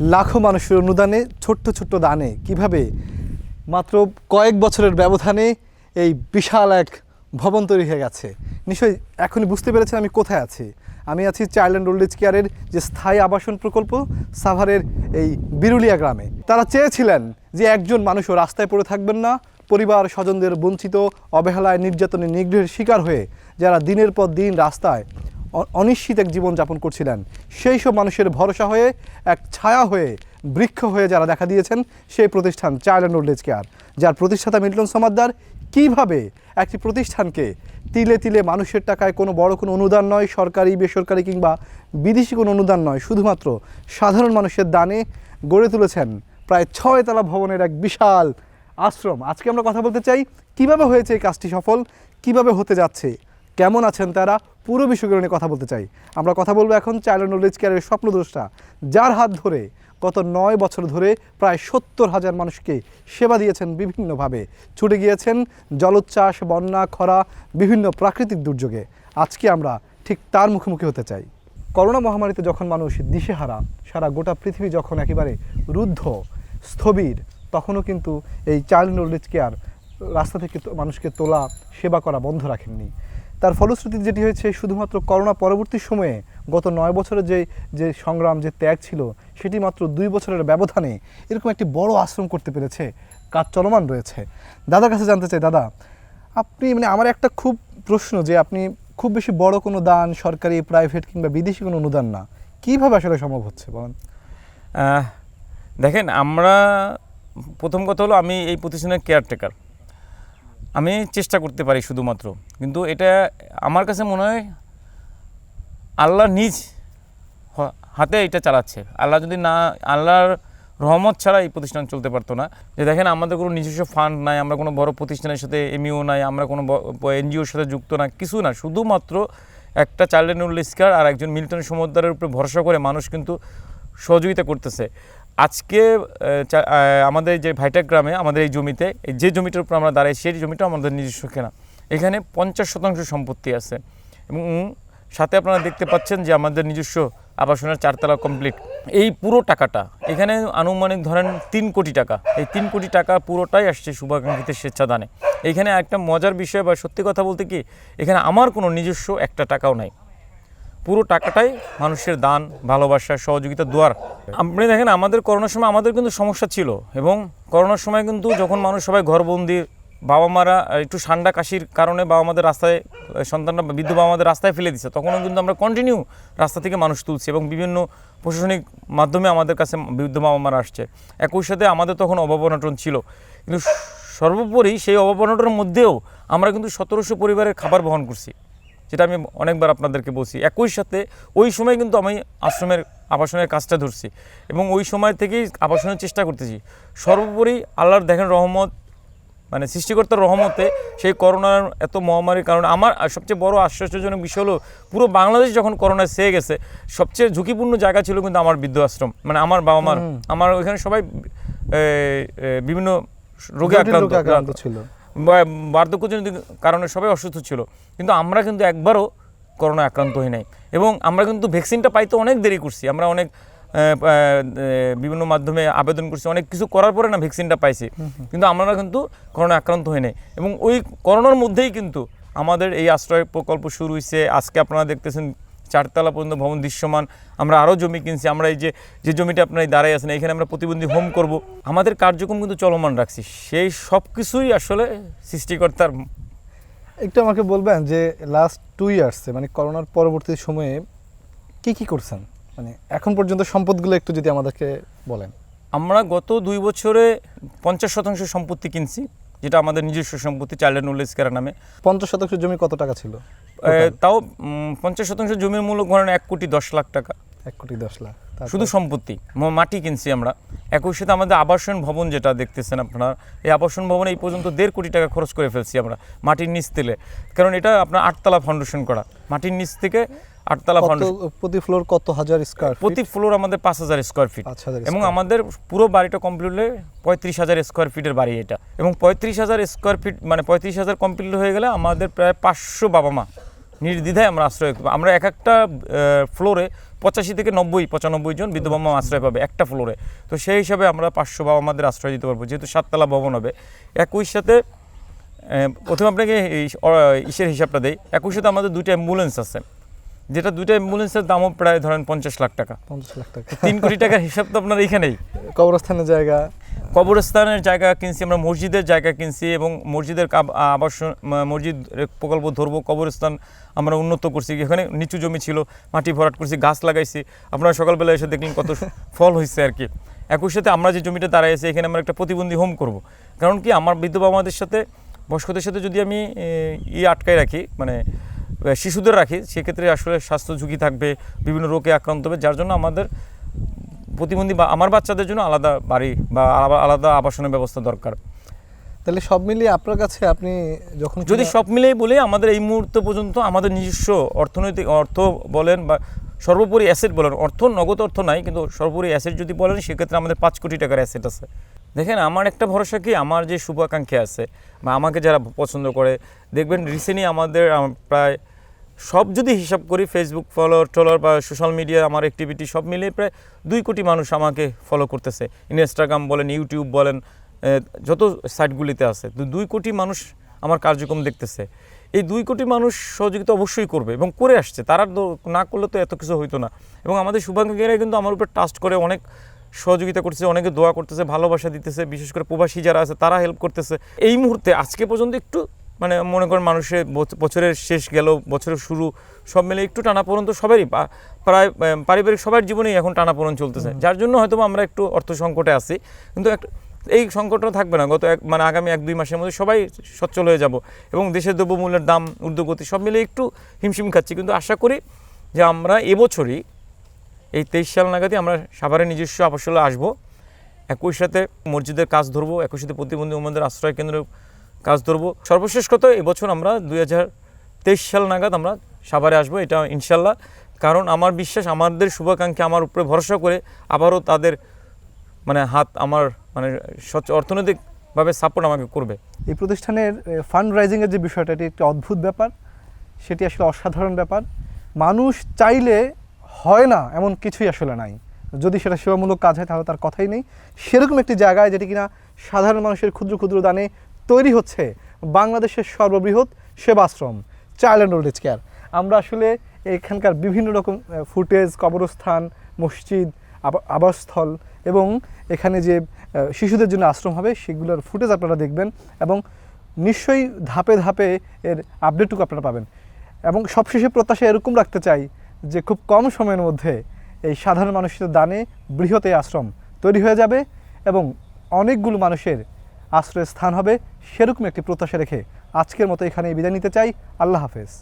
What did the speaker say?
লাখো মানুষের অনুদানে, ছোট্ট ছোট্ট দানে। কীভাবে? মাত্র কয়েক বছরের ব্যবধানে এই বিশাল এক ভবন তৈরি হয়ে গেছে। নিশ্চয়ই এখনই বুঝতে পেরেছেন আমি কোথায় আছি। আমি আছি চাইল্ড অ্যান্ড ওল্ড এজ কেয়ারের যে স্থায়ী আবাসন প্রকল্প, সাভারের এই বিরুলিয়া গ্রামে। তারা চেয়েছিলেন যে একজন মানুষও রাস্তায় পড়ে থাকবেন না, পরিবার স্বজনদের বঞ্চিত, অবহেলায়, নির্যাতনে নিগ্রহের শিকার হয়ে যারা দিনের পর দিন রাস্তায় অনিশ্চিত এক জীবনযাপন করছিলেন। সেই সব মানুষের ভরসা হয়ে, এক ছায়া হয়ে, বৃক্ষ হয়ে যারা দেখা দিয়েছেন, সেই প্রতিষ্ঠান child and old age care, যার প্রতিষ্ঠাতা মিল্টন সমাদ্দার কীভাবে একটি প্রতিষ্ঠানকে তিলে তিলে মানুষের টাকায় কোনো বড় কোনো অনুদান নয়, সরকারি, বেসরকারি কিংবা বিদেশি কোনো অনুদান নয়, শুধুমাত্র সাধারণ মানুষের দানে গড়ে তুলেছেন প্রায় ছয়তলা ভবনের এক বিশাল আশ্রম। আজকে আমরা কথা বলতে চাই, কীভাবে হয়েছে এই কাজটি সফল? কীভাবে হতে যাচ্ছে? কেমন আছেন তারা? পুরো বিষয়গুলো নিয়ে কথা বলতে চাই। আমরা কথা বলব এখন চাইল্ড নলেজ কেয়ারের স্বপ্নদ্রষ্টা, যার হাত ধরে গত নয় বছর ধরে প্রায় সত্তর হাজার মানুষকে সেবা দিয়েছেন বিভিন্নভাবে। ছুটে গিয়েছেন জলোচ্ছ্বাস, বন্যা, খরা, বিভিন্ন প্রাকৃতিক দুর্যোগে। আজকে আমরা ঠিক তার মুখোমুখি হতে চাই। করোনা মহামারীতে যখন মানুষ দিশেহারা, সারা গোটা পৃথিবী যখন একেবারে রুদ্ধ, স্থবির, তখনও কিন্তু এই চাইল্ড নোলেজ কেয়ার রাস্তা থেকে মানুষকে তোলা, সেবা করা বন্ধ রাখেননি। তার ফলশ্রুতি যেটি হয়েছে, শুধুমাত্র করোনা পরবর্তী সময়ে গত নয় বছরের যে যে সংগ্রাম, যে ত্যাগ ছিল, সেটি মাত্র দুই বছরের ব্যবধানে এরকম একটি বড় আশ্রম করতে পেরেছে, কাজ চলমান রয়েছে। দাদার কাছে জানতে চাই, দাদা, আপনি মানে আমার একটা খুব প্রশ্ন যে, আপনি খুব বেশি বড় কোনো দান, সরকারি প্রাইভেট কিংবা বিদেশি কোনো অনুদান না। কীভাবে আসলে সম্ভব হচ্ছে, বলেন? দেখেন, আমরা, প্রথম কথা হলো আমি এই প্রতিষ্ঠানের কেয়ারটেকার আমি চেষ্টা করতে পারি শুধুমাত্র। কিন্তু এটা আমার কাছে মনে হয় আল্লাহ নিজ হাতে এটা চালাচ্ছে। আল্লাহ যদি না, আল্লাহর রহমত ছাড়া এই প্রতিষ্ঠান চলতে পারতো না। যে দেখেন, আমাদের কোনো নিজস্ব ফান্ড নাই, আমরা কোনো বড় প্রতিষ্ঠানের সাথে এমইও নাই, আমরা কোনো এনজিওর সাথে যুক্ত না, কিছু না। শুধুমাত্র একটা চাইল্ড অ্যান্ড স্কার আর একজন মিল্টন সমুদ্রের উপরে ভরসা করে মানুষ কিন্তু সহযোগিতা করতেছে। আজকে আমাদের যে ভাইটাক গ্রামে, আমাদের এই জমিতে যে জমিটার উপর আমরা দাঁড়াই, সেই জমিটা আমাদের নিজস্ব কেনা। এখানে পঞ্চাশ শতাংশ সম্পত্তি আছে। এবং সাথে আপনারা দেখতে পাচ্ছেন যে আমাদের নিজস্ব আবাসনের চারতলা কমপ্লিট। এই পুরো টাকাটা, এখানে আনুমানিক ধরেন তিন কোটি টাকা। এই তিন কোটি টাকা পুরোটাই আসছে শুভাকাঙ্ক্ষিতের স্বেচ্ছাদানে। এখানে একটা মজার বিষয় বা সত্যি কথা বলতে কি, এখানে আমার কোনো নিজস্ব একটা টাকাও নাই। পুরো টাকাটাই মানুষের দান, ভালোবাসা, সহযোগিতা, দোয়ার। আপনি দেখেন, আমাদের করোনার সময় আমাদের কিন্তু সমস্যা ছিল এবং করোনার সময় কিন্তু যখন মানুষ সবাই ঘরবন্দি বাবা মারা একটু ঠান্ডা কাশির কারণে বাবা মাদের রাস্তায়, সন্তানরা, বৃদ্ধ বাবা মাদের রাস্তায় ফেলে দিচ্ছে তখনও কিন্তু আমরা কন্টিনিউ রাস্তা থেকে মানুষ তুলছি এবং বিভিন্ন প্রশাসনিক মাধ্যমে আমাদের কাছে বৃদ্ধ বাবা মারা আসছে। একই সাথে আমাদের তখন অভাব অনটন ছিল। কিন্তু সর্বোপরি সেই অভাব অনটনের মধ্যেও আমরা কিন্তু সতেরোশো পরিবারের খাবার বহন করছি। যেটা আমি অনেকবার আপনাদেরকে বলছি। একই সাথে ওই সময় কিন্তু আমি আশ্রমের আবাসনের কাজটা ধরছি এবং ওই সময় থেকেই আবাসনের চেষ্টা করতেছি। সর্বোপরি আল্লাহর দেখেন রহমত মানে সৃষ্টিকর্তার রহমতে সেই করোনার এত মহামারীর কারণে আমার সবচেয়ে বড় আশ্চর্যজনক বিষয় হলো পুরো বাংলাদেশ যখন করোনায় সেয়ে গেছে সবচেয়ে ঝুঁকিপূর্ণ জায়গা ছিল কিন্তু আমার বৃদ্ধ আশ্রম। মানে আমার বাবা মার আমার ওইখানে সবাই বিভিন্ন রোগে আক্রান্ত ছিল। বার্ধক্যজনিত কারণে সবাই অসুস্থ ছিল। কিন্তু আমরা কিন্তু একবারও করোনা আক্রান্ত হই নাই। এবং আমরা কিন্তু ভ্যাকসিনটা পাইতে অনেক দেরি করছি। আমরা অনেক বিভিন্ন মাধ্যমে আবেদন করছি। অনেক কিছু করার পরে না ভ্যাকসিনটা পাইছি। কিন্তু আমরা কিন্তু করোনা আক্রান্ত হই নাই। এবং ওই করোনার মধ্যেই কিন্তু আমাদের এই আশ্রয় প্রকল্প শুরু হয়েছে আজকে আপনারা দেখতেছেন চারতলা পর্যন্ত ভবন দৃশ্যমান আমরা আরও জমি কিনছি আমরা এই যে যে জমিটা আপনার দাঁড়াই আছেন এখানে আমরা প্রতিবন্ধী হোম করব। আমাদের কার্যক্রম কিন্তু চলমান রাখছি। সেই সব কিছুই আসলে সৃষ্টিকর্তার একটু আমাকে বলবেন যে লাস্ট টু ইয়ার্সে মানে করোনার পরবর্তী সময়ে কি কি করছেন? মানে এখন পর্যন্ত সম্পদগুলো একটু যদি আমাদেরকে বলেন। আমরা গত দুই বছরে পঞ্চাশ শতাংশ সম্পত্তি কিনছি। যেটা আমাদের নিজস্ব সম্পত্তি চাইল্ড অ্যান্ড ওল্ড নামে। পঞ্চাশ শতাংশ জমি কত টাকা ছিল? তাও পঞ্চাশ শতাংশ জমির মূল্য ধরেন এক কোটি দশ লাখ টাকা। এক কোটি দশ লাখ। শুধু সম্পত্তি মাটি কিনছি আমরা। একই সাথে আমাদের আবাসন ভবন যেটা দেখতেছেন আপনারা এই আবাসন ভবনে এই পর্যন্ত দেড় কোটি টাকা খরচ করে ফেলছি আমরা মাটির নিচ তেলে কারণ এটা আপনার আটতলা ফাউন্ডেশন করা। মাটির নিচ থেকে আটতলা ফাউন্ডেশন প্রতি ফ্লোর কত হাজার স্কোয়ার প্রতি ফ্লোর আমাদের পাঁচ হাজার স্কোয়ার ফিট এবং আমাদের পুরো বাড়িটা কমপ্লিট হলে পঁয়ত্রিশ হাজার স্কোয়ার ফিটের বাড়ি এটা। এবং পঁয়ত্রিশ হাজার স্কোয়ার ফিট মানে পঁয়ত্রিশ হাজার কমপ্লিট হয়ে গেলে আমাদের প্রায় পাঁচশো বাবা মা নির্দ্বিধায় আমরা আশ্রয়। আমরা এক একটা ফ্লোরে পঁচাশি থেকে নব্বই পঁচানব্বই জন বৃদ্ধ বাবা মা আশ্রয় পাবে একটা ফ্লোরে তো সেই হিসাবে আমরা পাঁচশো বাবা মাদের আশ্রয় দিতে পারব। যেহেতু সাততলা ভবন হবে। একই সাথে প্রথমে আপনাকে ইসের হিসাবটা দেয় একই সাথে আমাদের দুইটা অ্যাম্বুলেন্স আছে। যেটা দুইটা অ্যাম্বুলেন্সের দামও প্রায় ধরেন পঞ্চাশ লাখ টাকা। পঞ্চাশ লাখ টাকা। তিন কোটি টাকার হিসাব তো আপনার এইখানেই। কবরস্থানের জায়গা। কবরস্থানের জায়গা কিনছি আমরা মসজিদের জায়গা কিনছি এবং মসজিদের আবাসন মসজিদ প্রকল্প ধরবো কবরস্থান আমরা উন্নত করছি। এখানে নিচু জমি ছিল মাটি ভরাট করছি গাছ লাগাইছি। আপনারা সকালবেলা এসে দেখলেন কত ফল হয়েছে আর কি। একই সাথে আমরা যে জমিটা দাঁড়াইছি এখানে আমরা একটা প্রতিবন্ধী হোম করব। কারণ কি আমার বৃদ্ধ বাবা মাদের সাথে বয়স্কদের সাথে যদি আমি ই আটকায় রাখি মানে শিশুদের রাখি। সেক্ষেত্রে আসলে স্বাস্থ্য ঝুঁকি থাকবে বিভিন্ন রোগে আক্রান্ত হবে যার জন্য আমাদের প্রতিবন্ধী বা আমার বাচ্চাদের জন্য আলাদা বাড়ি বা আলা- আলাদা আবাসনের ব্যবস্থা দরকার। তাহলে সব মিলিয়ে আপনার কাছে আপনি যখন যদি সব মিলেই বলি আমাদের এই মুহূর্ত পর্যন্ত আমাদের নিজস্ব অর্থনৈতিক অর্থ বলেন বা সর্বোপরি অ্যাসেট বলেন অর্থ নগদ অর্থ নাই কিন্তু সর্বোপরি অ্যাসেট যদি বলেন সেক্ষেত্রে আমাদের পাঁচ কোটি টাকার অ্যাসেট আছে। দেখেন আমার একটা ভরসা কি? আমার যে শুভাকাঙ্ক্ষী আছে বা আমাকে যারা পছন্দ করে দেখবেন রিসেন্টলি আমাদের প্রায় সব যদি হিসাব করি ফেসবুক ফলোয়ার টলার বা সোশ্যাল মিডিয়া আমার অ্যাক্টিভিটি সব মিলিয়ে প্রায় দুই কোটি মানুষ আমাকে ফলো করতেছে। ইনস্টাগ্রাম বলেন ইউটিউব বলেন যত সাইটগুলিতে আছে তো দুই কোটি মানুষ আমার কার্যক্রম দেখতেছে। এই দুই কোটি মানুষ সহযোগিতা অবশ্যই করবে এবং করে আসছে। তারা না করলে তো এত কিছু হইতো না। এবং আমাদের শুভাকাঙ্ক্ষীরা কিন্তু আমার উপর ট্রাস্ট করে অনেক সহযোগিতা করতেছে, অনেকে দোয়া করতেছে, ভালোবাসা দিতেছে। বিশেষ করে প্রবাসী যারা আছে, তারা হেল্প করতেছে। এই মুহূর্তে আজকে পর্যন্ত একটু মানে মনে করেন মানুষের বছ- বছরের শেষ গেল বছরের শুরু সব মিলে একটু টানাপোড়ন তো সবারই প্রায় পারিবারিক সবার জীবনেই এখন টানাপোড়ন চলতেছে। যার জন্য হয়তো আমরা একটু অর্থ সংকটে আছি। কিন্তু একটা এই সংকটটা থাকবে না। গত এক মানে আগামী এক দুই মাসের মধ্যে সবাই সচ্ছল হয়ে যাব। এবং দেশের দ্রব্যমূল্যের দাম ঊর্ধ্বগতি সব মিলে একটু হিমশিম খাচ্ছি। কিন্তু আশা করি যে আমরা এবছরই এই তেইশ সাল নাগাদই আমরা সাভারে নিজস্ব আবাসলে আসব। একই সাথে মসজিদের কাজ ধরবো একই সাথে প্রতিবন্ধী উম্মদের আশ্রয় কেন্দ্র কাজ ধরবো। সর্বশেষ কথা, এবছর আমরা দুই হাজার তেইশ সাল নাগাদ আমরা সাভারে আসব, এটা ইনশাল্লাহ। কারণ আমার বিশ্বাস, আমাদের শুভাকাঙ্ক্ষী আমার উপরে ভরসা করে আবারও তাদের মানে হাত আমার মানে সচ অর্থনৈতিকভাবে সাপোর্ট আমাকে করবে। এই প্রতিষ্ঠানের ফান্ড রাইজিংয়ের যে বিষয়টা, এটি একটি অদ্ভুত ব্যাপার। সেটি আসলে অসাধারণ ব্যাপার। মানুষ চাইলে হয় না, এমন কিছুই আসলে নাই। যদি সেটা সেবামূলক কাজ হয়, তাহলে তার কথাই নেই। সেরকম একটি জায়গায় যেটি কিনা সাধারণ মানুষের ক্ষুদ্র ক্ষুদ্র দানে তৈরি হচ্ছে বাংলাদেশের সর্ববৃহৎ Sevashram, child and old age care. আমরা আসলে এখানকার বিভিন্ন রকম ফুটেজ, কবরস্থান, মসজিদ, আবা- আবাসস্থল এবং এখানে যে শিশুদের জন্য আশ্রম হবে, সেগুলোর ফুটেজ আপনারা দেখবেন এবং নিশ্চয়ই ধাপে ধাপে এর আপডেটটুকু আপনারা পাবেন। এবং সবশেষে প্রত্যাশা এরকম রাখতে চাই যে খুব কম সময়ের মধ্যে এই সাধারণ মানুষের দানে বৃহৎ এই আশ্রম তৈরি হয়ে যাবে এবং অনেকগুলো মানুষের আশ্রয়ের স্থান হবে সেরকম একটি প্রত্যাশা রেখে আজকের মতো এখানে বিদায় নিতে চাই। আল্লাহ হাফেজ।